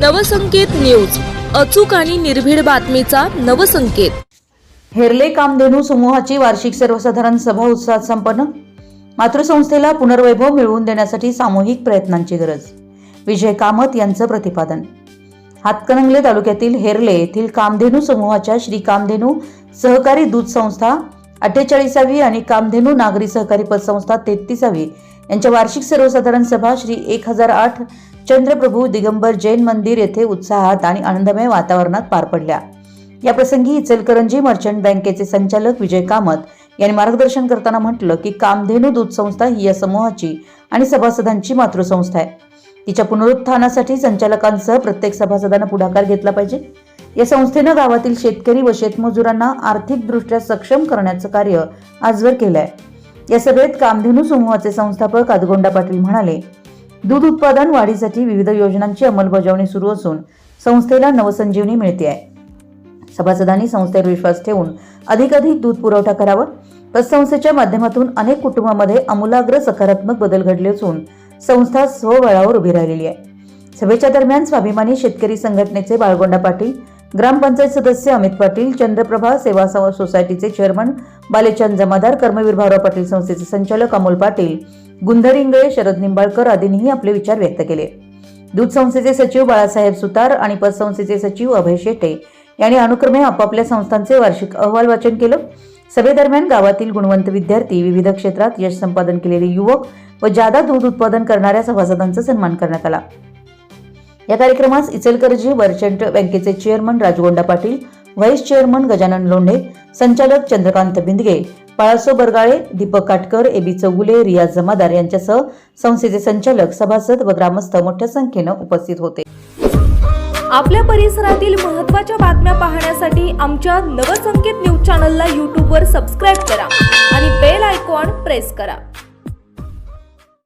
Navsanket news. अचूक आणि निर्भीड बातमीचा नवसंकेत. हेरले कामधेनू समूहाची वार्षिक सर्वसाधारण सभा उत्साहात संपन्न. मातृसंस्थेला पुनर्वैभव मिळवून देण्यासाठी सामूहिक प्रयत्नांची गरज. विजय कामत यांचं प्रतिपादन. हातकणंगले तालुक्यातील हेरले येथील कामधेनू समूहाच्या श्री कामधेनू सहकारी दूध संस्था अठ्ठेचाळीसावी आणि कामधेनू नागरी सहकारी पतसंस्था तेहतीसावी यांच्या वार्षिक सर्वसाधारण सभा श्री एक हजार आठ चंद्रप्रभू दिगंबर जैन मंदिर येथे उत्साहात आणि आनंदमय वातावरणात पार पडल्या. या प्रसंगी इचलकरंजी मर्चंट बँकेचे संचालक विजय कामत यांनी मार्गदर्शन करताना म्हटलं की कामधेनू दूध संस्था ही या समूहाची आणि सभासदांची मातृसंस्था आहे. तिच्या पुनरुत्थानासाठी संचालकांसह प्रत्येक सभासदानं पुढाकार घेतला पाहिजे. या संस्थेनं गावातील शेतकरी व शेतमजुरांना आर्थिकदृष्ट्या सक्षम करण्याचं कार्य आजवर केलं आहे या सभेत कामधेनू समूहाचे संस्थापक आदगोंडा पाटील म्हणाले दूध उत्पादन वाढीसाठी विविध योजनांची अंमलबजावणी सुरू असून संस्थेला नवसंजीवनी मिळते आहे सभासदांनी संस्थेवर विश्वास ठेवून अधिकाधिक दूध पुरवठा करावा. पतसंस्थेच्या माध्यमातून अनेक कुटुंबामध्ये अमूलाग्र सकारात्मक बदल घडले असून संस्था स्वबळावर उभी राहिलेली आहे. सभेच्या दरम्यान स्वाभिमानी शेतकरी संघटनेचे बाळगोंडा पाटील ग्रामपंचायत सदस्य अमित पाटील चंद्रप्रभा सेवा सोसायटीचे चेअरमन बालेचंद जमादार कर्मवीर भाऊराव पाटील संस्थेचे संचालक अमोल पाटील गुंधर इंगळे शरद निंबाळकर आदींनीही आपले विचार व्यक्त केले. दूध संस्थेचे सचिव बाळासाहेब सुतार आणि पतसंस्थेचे सचिव अभय शेटे यांनी अनुक्रमे आपापल्या संस्थांचे वार्षिक अहवाल वाचन केलं. सभेदरम्यान गावातील गुणवंत विद्यार्थी विविध क्षेत्रात यश संपादन केलेले युवक व जादा दूध उत्पादन करणाऱ्या सभासदांचा सन्मान करण्यात आला. या कार्यक्रमास इचलकरजी मर्चंट बँकेचे chairman Rajgonda Patil vice chairman Gajanan Londhe संचालक चंद्रकांत बिंदगे बाळासो बरगाळे दीपक काटकर एबी चौगुले रियाज जमादार यांच्यासह संस्थेचे संचालक सभासद व ग्रामस्थ मोठ्या संख्येनं उपस्थित होते. आपल्या परिसरातील महत्त्वाच्या बातम्या पाहण्यासाठी आमच्या नवसंकेत न्यूज चॅनलला यूट्यूबवर सबस्क्राईब करा आणि बेल आयकॉन प्रेस करा.